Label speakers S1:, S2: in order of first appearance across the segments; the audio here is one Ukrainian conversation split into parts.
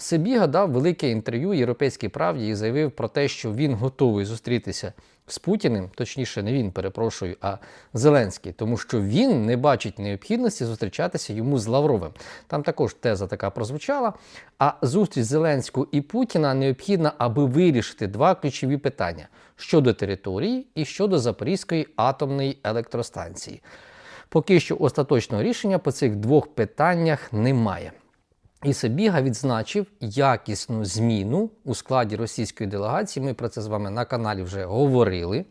S1: Себіга дав велике інтерв'ю Європейській правді і заявив про те, що він готовий зустрітися з Путіним, точніше, не він, перепрошую, а Зеленський, тому що він не бачить необхідності зустрічатися йому з Лавровим. Там також теза така прозвучала. А зустріч Зеленського і Путіна необхідна, аби вирішити два ключові питання щодо території і щодо Запорізької атомної електростанції. Поки що остаточного рішення по цих двох питаннях немає. І Сабіга відзначив якісну зміну у складі російської делегації. Ми про це з вами на каналі вже говорили.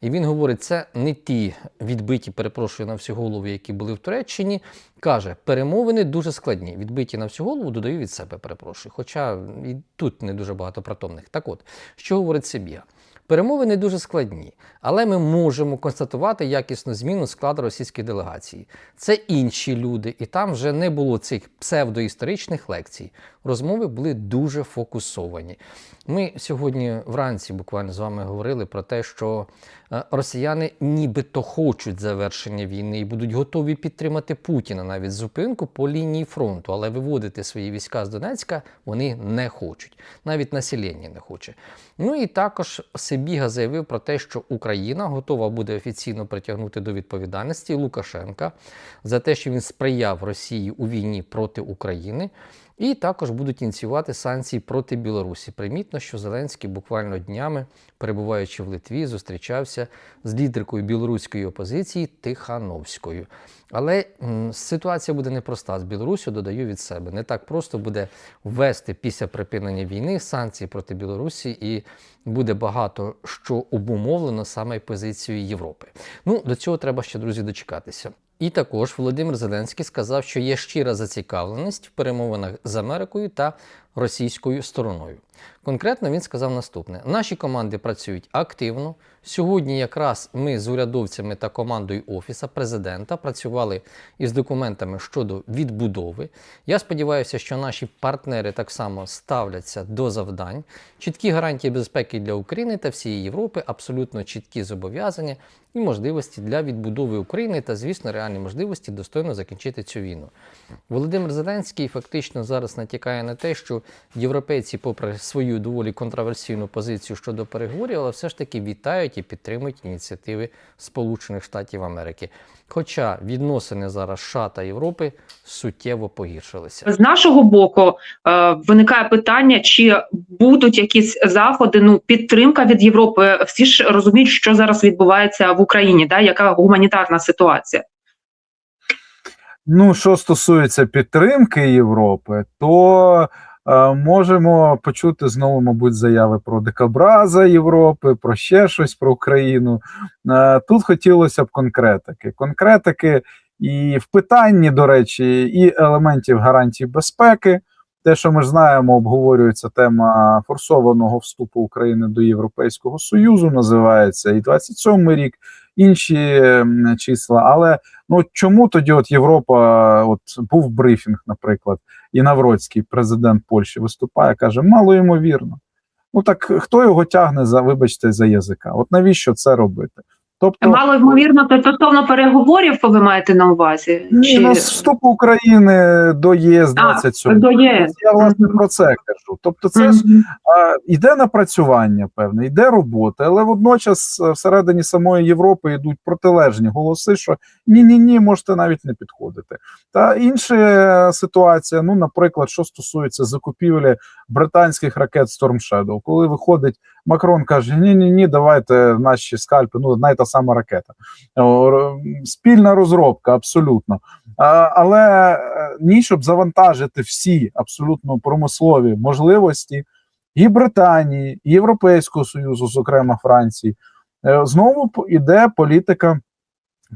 S1: І він говорить, це не ті відбиті, перепрошую на всю голову, які були в Туреччині. Каже, перемовини дуже складні. Відбиті на всю голову, додаю від себе, перепрошую. Хоча і тут не дуже багато притомних. Так от, що говорить Сибіга? Перемовини дуже складні, але ми можемо констатувати якісну зміну складу російської делегації. Це інші люди, і там вже не було цих псевдоісторичних лекцій. Розмови були дуже фокусовані. Ми сьогодні вранці буквально з вами говорили про те, що е, росіяни нібито хочуть завершення війни і будуть готові підтримати Путіна навіть зупинку по лінії фронту, але виводити свої війська з Донецька вони не хочуть. Навіть населення не хоче. Ну і також Сибіга заявив про те, що Україна готова буде офіційно притягнути до відповідальності Лукашенка за те, що він сприяв Росії у війні проти України. І також будуть ініціювати санкції проти Білорусі. Примітно, що Зеленський буквально днями, перебуваючи в Литві, зустрічався з лідеркою білоруської опозиції Тихановською. Але ситуація буде непроста з Білорусю, додаю від себе. Не так просто буде ввести після припинення війни санкції проти Білорусі, і буде багато що обумовлено саме позицією Європи. Ну до цього треба ще друзі дочекатися. І також Володимир Зеленський сказав, що є щира зацікавленість в перемовинах з Америкою та російською стороною. Конкретно він сказав наступне: наші команди працюють активно. Сьогодні, якраз ми з урядовцями та командою Офіса президента працювали із документами щодо відбудови. Я сподіваюся, що наші партнери так само ставляться до завдань. Чіткі гарантії безпеки для України та всієї Європи, абсолютно чіткі зобов'язання і можливості для відбудови України та, звісно, реальні можливості достойно закінчити цю війну. Володимир Зеленський фактично зараз натякає на те, що європейці, попри свою доволі контроверсійну позицію щодо переговорів, але все ж таки вітають і підтримують ініціативи Сполучених Штатів Америки. Хоча відносини зараз США та Європи суттєво погіршилися.
S2: З нашого боку е, виникає питання, чи будуть якісь заходи, ну підтримка від Європи. Всі ж розуміють, що зараз відбувається в Україні, да, яка гуманітарна ситуація.
S3: Ну, що стосується підтримки Європи, то можемо почути знову, мабуть, заяви про дикобраза Європи, про ще щось про Україну. Е, тут хотілося б конкретики. Конкретики і в питанні, до речі, і елементів гарантій безпеки. Те, що ми ж знаємо, обговорюється тема форсованого вступу України до Європейського Союзу, називається і 27-й рік, інші числа. Але ну чому тоді от Європа, от був брифінг, наприклад, і Навроцький, президент Польщі, виступає, каже, мало ймовірно. Ну так хто його тягне за, вибачте, за язика? От навіщо це робити? Тобто,
S2: Мало ймовірно, то стосовно переговорів ви маєте на увазі?
S3: ні, ну, вступу України до ЄС 27.
S2: до ЄС?
S3: Я власне про це кажу. Тобто, це ж а, йде напрацювання певне, йде робота, але водночас е, всередині самої Європи йдуть протилежні голоси, що ні, ні, ні, можете навіть не підходити. Та інша ситуація, ну, наприклад, що стосується закупівлі британських ракет Storm Shadow, коли виходить Макрон каже: Ні, ні, ні, давайте наші скальпи, ну та сама ракета. Спільна розробка, абсолютно. Але е, ні, щоб завантажити всі абсолютно промислові можливості і Британії, і Європейського Союзу, зокрема Франції, е, знову йде політика.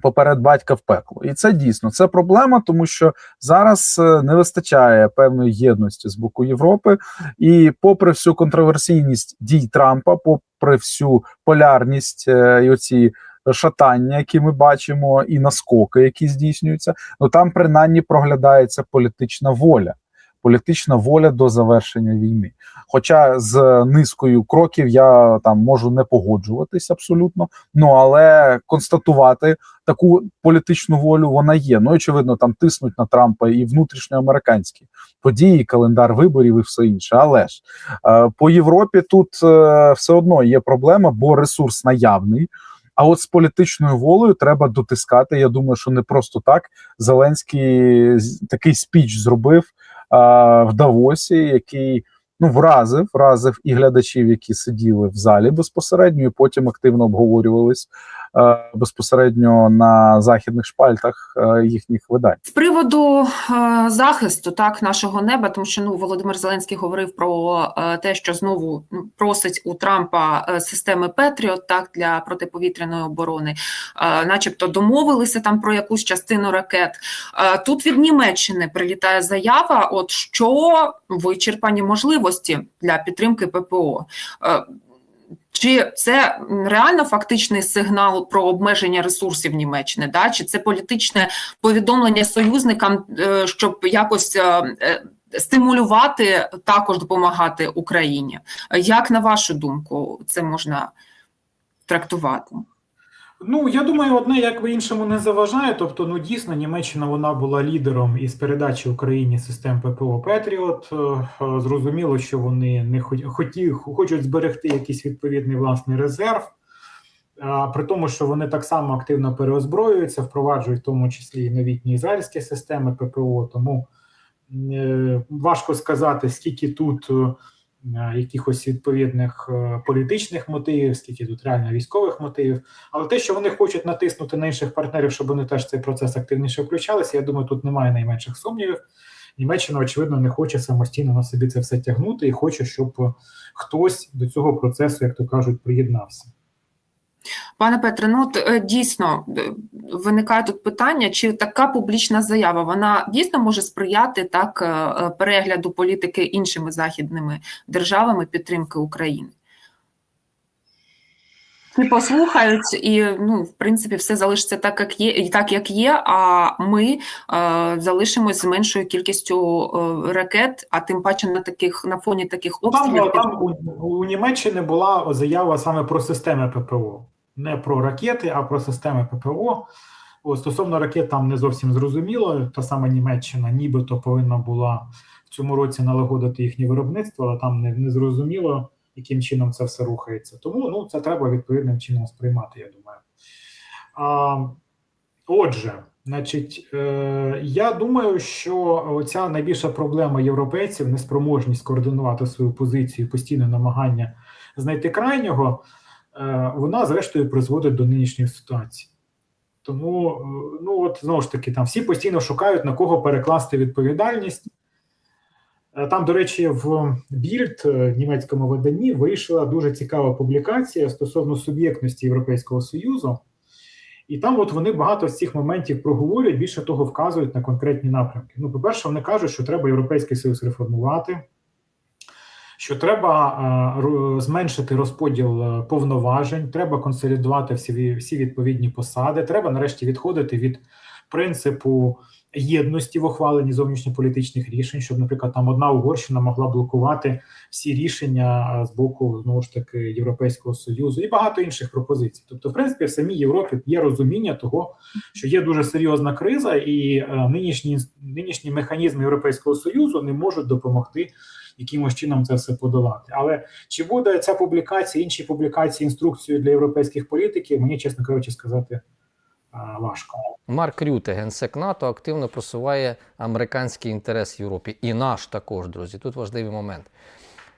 S3: Поперед батька в пекло, і це дійсно це проблема, тому що зараз е, не вистачає певної єдності з боку Європи, і попри всю контроверсійність дій Трампа, попри всю полярність е, і оці шатання, які ми бачимо, і наскоки, які здійснюються, ну там принаймні проглядається політична воля. Політична воля до завершення війни. Хоча з низкою кроків я там можу не погоджуватись абсолютно, ну але констатувати таку політичну волю вона є. Ну очевидно, там тиснуть на Трампа і внутрішньоамериканські події, календар виборів і все інше. Але ж е, по Європі тут е, все одно є проблема, бо ресурс наявний. А от з політичною волею треба дотискати. Я думаю, що не просто так Зеленський такий спіч зробив а, в Давосі, який ну вразив, вразив і глядачів, які сиділи в залі безпосередньо, і потім активно обговорювались безпосередньо на західних шпальтах е, їхніх видань.
S2: З приводу е, захисту так нашого неба, тому що ну Володимир Зеленський говорив про е, те, що знову ну, просить у Трампа е, системи Петріот так для протиповітряної оборони, е, начебто домовилися там про якусь частину ракет. Е, тут від Німеччини прилітає заява, от що вичерпані можливості для підтримки ППО. Чи це реально фактичний сигнал про обмеження ресурсів Німеччини? Да? Чи це політичне повідомлення союзникам, е, щоб якось е, е, стимулювати також допомагати Україні? Як на вашу думку, це можна трактувати?
S4: Ну, я думаю, одне як би іншому не заважає. Тобто, ну дійсно, Німеччина вона була лідером із передачі Україні систем ППО Петріот. Е, е, Зрозуміло, що вони не хоті, хочуть зберегти якийсь відповідний власний резерв. А, При тому, що вони так само активно переозброюються, впроваджують в тому числі і новітні ізраїльські системи ППО. Тому е, важко сказати, скільки тут якихось відповідних е, політичних мотивів, скільки тут реально військових мотивів. Але те, що вони хочуть натиснути на інших партнерів, щоб вони теж цей процес активніше включалися, я думаю, тут немає найменших сумнівів. Німеччина, очевидно, не хоче самостійно на собі це все тягнути і хоче, щоб е, хтось до цього процесу, як то кажуть, приєднався.
S2: Пане Петре, ну от е, дійсно е, виникає тут питання, чи така публічна заява вона дійсно може сприяти так е, перегляду політики іншими західними державами підтримки України? Чи послухають і ну, в принципі, все залишиться так, як є, і так як є. А ми е, залишимось з меншою кількістю е, ракет, а тим паче на таких на фоні таких
S4: Там,
S2: обстрілів.
S4: там у, у Німеччини була заява саме про системи ППО, не про ракети, а про системи ППО. О, стосовно ракет, там не зовсім зрозуміло. Та сама Німеччина нібито повинна була в цьому році налагодити їхнє виробництво, але там не, не зрозуміло, яким чином це все рухається. Тому ну, це треба відповідним чином сприймати, я думаю. А, отже, значить, е, я думаю, що оця найбільша проблема європейців неспроможність координувати свою позицію, постійне намагання знайти крайнього, е, вона зрештою призводить до нинішньої ситуації. Тому, е, ну от знову ж таки, там всі постійно шукають на кого перекласти відповідальність. Е, Там, до речі, в Більд е, німецькому виданні вийшла дуже цікава публікація стосовно суб'єктності Європейського Союзу. І там, от вони багато з цих моментів проговорюють, більше того, вказують на конкретні напрямки. Ну, по-перше, вони кажуть, що треба Європейський Союз реформувати, що треба е, зменшити розподіл повноважень, треба консолідувати всі, всі відповідні посади. Треба нарешті відходити від принципу єдності в ухваленні зовнішньополітичних рішень, щоб, наприклад, там одна Угорщина могла блокувати всі рішення з боку знову ж таки Європейського союзу і багато інших пропозицій. Тобто, в принципі, в самій Європі є розуміння того, що є дуже серйозна криза, і е, нинішні нинішні механізми Європейського союзу не можуть допомогти якимось чином це все подолати. Але чи буде ця публікація, інші публікації інструкцією для європейських політиків, мені чесно кажучи, сказати важко.
S1: Марк Рюте, генсек НАТО, активно просуває американський інтерес в Європі. І наш також, друзі. Тут важливий момент.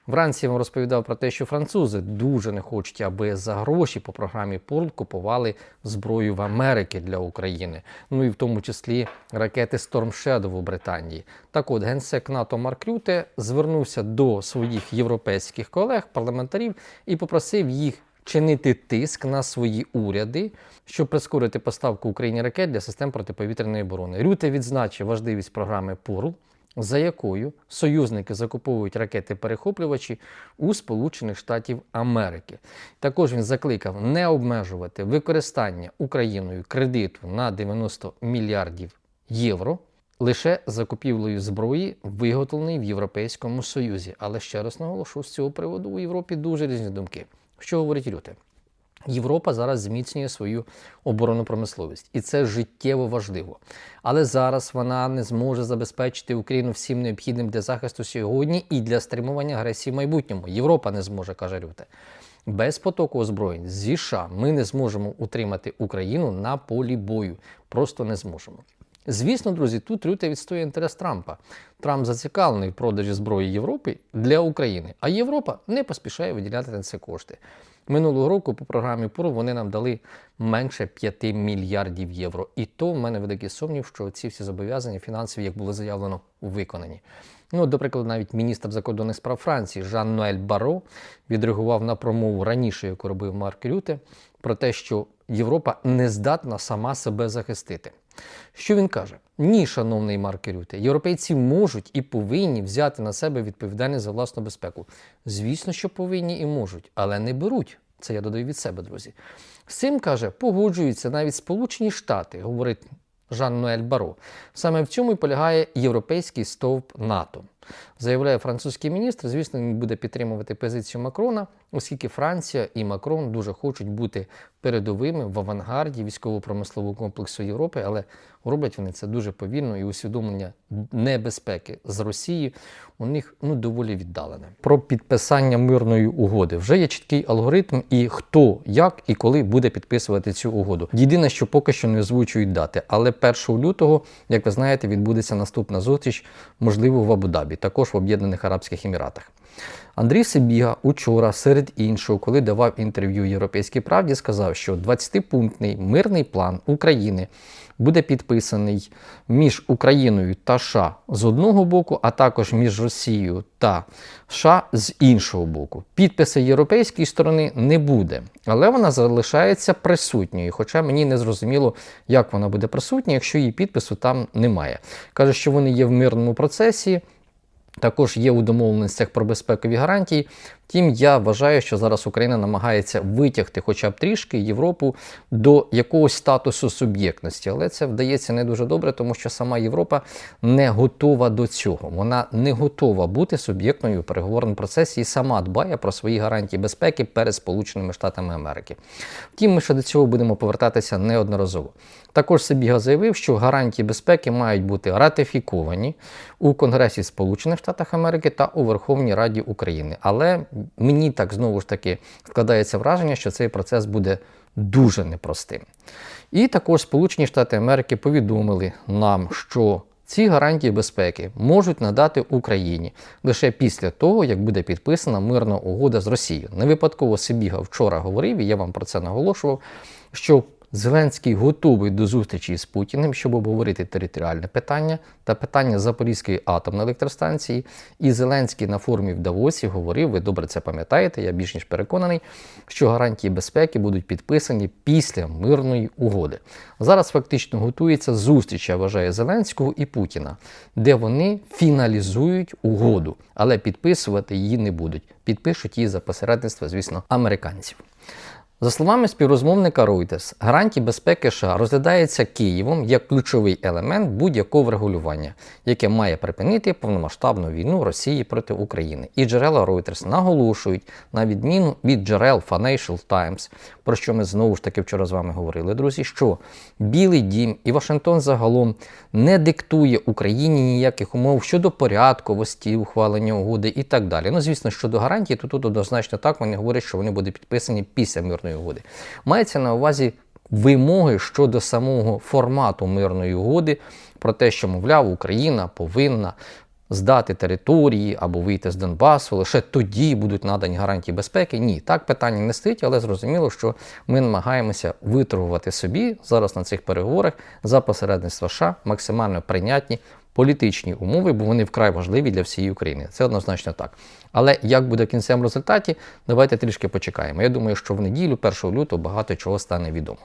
S1: Вранці я вам розповідав про те, що французи дуже не хочуть, аби за гроші по програмі Пурл купували зброю в Америки для України. Ну і в тому числі ракети Storm Shadow у Британії. Так от, генсек НАТО Марк Рюте звернувся до своїх європейських колег, парламентарів, і попросив їх чинити тиск на свої уряди, щоб прискорити поставку Україні ракет для систем протиповітряної оборони. Рюте відзначив важливість програми Пурл, за якою союзники закуповують ракети-перехоплювачі у Сполучених Штатів Америки. Також він закликав не обмежувати використання Україною кредиту на 90 мільярдів євро лише закупівлею зброї, виготовленої в Європейському Союзі. Але ще раз наголошу, з цього приводу у Європі дуже різні думки. Що говорить Рюте? Європа зараз зміцнює свою оборонну промисловість, і це життєво важливо. Але зараз вона не зможе забезпечити Україну всім необхідним для захисту сьогодні і для стримування агресії в майбутньому. Європа не зможе, каже Рюте. Без потоку озброєнь зі США ми не зможемо утримати Україну на полі бою. Просто не зможемо. Звісно, друзі, тут Рюте відстоює інтерес Трампа. Трамп зацікавлений в продажі зброї Європи для України, а Європа не поспішає виділяти на це кошти. Минулого року по програмі ПУР вони нам дали менше 5 мільярдів євро. І то в мене великий сумнів, що ці всі зобов'язання фінансові, як було заявлено, виконані. Ну, до прикладу, навіть міністр закордонних справ Франції Жан Ноель Баро відреагував на промову раніше, яку робив Марк Рюте, про те, що Європа не здатна сама себе захистити. Що він каже? Ні, шановний Марк Рюте, європейці можуть і повинні взяти на себе відповідальність за власну безпеку. Звісно, що повинні і можуть, але не беруть. Це я додаю від себе, друзі. З цим каже, погоджуються навіть Сполучені Штати, говорить Жан Ноель Баро. Саме в цьому і полягає європейський стовп НАТО. Заявляє французький міністр. Звісно, він буде підтримувати позицію Макрона, оскільки Франція і Макрон дуже хочуть бути передовими в авангарді військово-промислового комплексу Європи, але роблять вони це дуже повільно і усвідомлення небезпеки з Росії у них ну доволі віддалене. Про підписання мирної угоди вже є чіткий алгоритм, і хто, як і коли буде підписувати цю угоду. Єдине, що поки що не озвучують дати, але 1 лютого, як ви знаєте, відбудеться наступна зустріч, можливо, в Абу-Дабі, також в Об'єднаних Арабських Еміратах. Андрій Сибіга учора, серед іншого, коли давав інтерв'ю Європейській правді, сказав, що 20-пунктний мирний план України буде підписаний між Україною та США з одного боку, а також між Росією та США з іншого боку. Підписи європейської сторони не буде, але вона залишається присутньою. Хоча мені не зрозуміло, як вона буде присутня, якщо її підпису там немає. Каже, що вони є в мирному процесі. Також є у домовленостях про безпекові гарантії. Втім, я вважаю, що зараз Україна намагається витягти хоча б трішки Європу до якогось статусу суб'єктності. Але це вдається не дуже добре, тому що сама Європа не готова до цього. Вона не готова бути суб'єктною у переговорному процесі і сама дбає про свої гарантії безпеки перед Сполученими Штатами Америки. Втім, ми ще до цього будемо повертатися неодноразово. Також Сибіга заявив, що гарантії безпеки мають бути ратифіковані у Конгресі Сполучених Штатів Америки та у Верховній Раді України. Але мені так знову ж таки складається враження, що цей процес буде дуже непростим. І також Сполучені Штати Америки повідомили нам, що ці гарантії безпеки можуть надати Україні лише після того, як буде підписана мирна угода з Росією. Не випадково Сибіга вчора говорив, і я вам про це наголошував, що Зеленський готовий до зустрічі з Путіним, щоб обговорити територіальне питання та питання Запорізької атомної електростанції. І Зеленський на форумі в Давосі говорив, ви добре це пам'ятаєте, я більш ніж переконаний, що гарантії безпеки будуть підписані після мирної угоди. Зараз фактично готується зустріч, я вважаю, Зеленського і Путіна, де вони фіналізують угоду, але підписувати її не будуть. Підпишуть її за посередництва, звісно, американців. За словами співрозмовника Reuters, гарантії безпеки США розглядаються Києвом як ключовий елемент будь-якого врегулювання, яке має припинити повномасштабну війну Росії проти України. І джерела Reuters наголошують, на відміну від джерел Financial Times, про що ми знову ж таки вчора з вами говорили, друзі, що Білий Дім і Вашингтон загалом не диктує Україні ніяких умов щодо порядковості, ухвалення угоди і так далі. Ну, звісно, щодо гарантій, то тут однозначно так вони говорять, що вони будуть підписані після мирної угоди. Мається на увазі вимоги щодо самого формату мирної угоди, про те, що, мовляв, Україна повинна здати території або вийти з Донбасу, лише тоді будуть надані гарантії безпеки. Ні, так питання не стоїть, але зрозуміло, що ми намагаємося виторгувати собі зараз на цих переговорах за посередництва США максимально прийнятні політичні умови, бо вони вкрай важливі для всієї України. Це однозначно так. Але як буде в кінцевому результаті, давайте трішки почекаємо. Я думаю, що в неділю, 1 лютого, багато чого стане відомо.